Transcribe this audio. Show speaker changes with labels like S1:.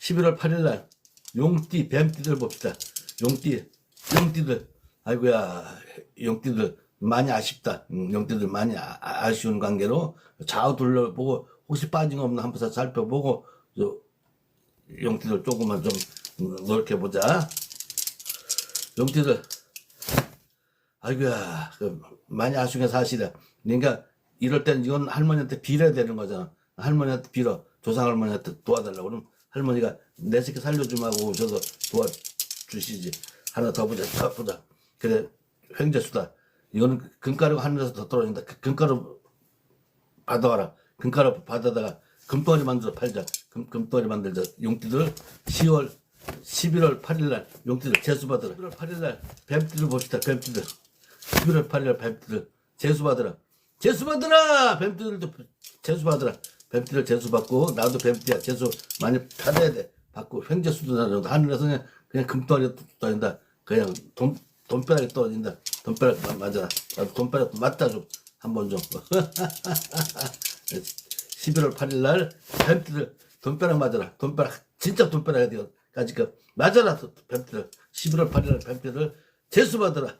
S1: 11월 8일 날 용띠 뱀띠들 봅시다. 용띠 용띠들 아이고야 용띠들 많이 아쉽다. 음, 용띠들 많이 아, 아쉬운 관계로 좌우 둘러보고 혹시 빠진 거 없나 한번 살펴보고 저 용띠들 조금만 좀 노력해보자. 용띠들 아이고야 그 많이 아쉬운 게 사실이야. 그러니까 이럴 땐 이건 할머니한테 빌어야 되는 거잖아. 할머니한테 빌어 조상 할머니한테 도와달라고 그럼 할머니가 내 새끼 살려주면 하고 오셔서 도와주시지. 하나 더 보자, 더 보자. 그래 횡재수다. 이거는 금가루가 하늘에서 더 떨어진다. 그 금가루 받아와라. 금가루 받아다가 금덩어리 만들어 팔자. 금, 금덩어리 만들자. 용띠들 10월 11월 8일날 용띠들 재수받으라. 11월 8일날 뱀띠들 봅시다. 뱀띠들 11월 8일날 뱀띠들 재수받으라. 재수받으라. 뱀띠들도 재수받으라. 뱀띠들 재수받고 나도 뱀띠야. 재수 많이 받아야 돼. 받고 횡재수도 나도 하늘에서 그냥, 그냥 금덩어리 떨어진다. 그냥 돈 돈벼락이 떨어진다. 돈벼락 마- 맞아. 나도 돈벼락 맞다 좀. 한 번 좀. 11월 8일 날 뱀띠들 돈벼락 맞아라. 돈벼락 진짜 돈벼락이 돼요. 까지 그 맞아라 뱀띠들. 11월 8일 날 뱀띠들 재수 받아라.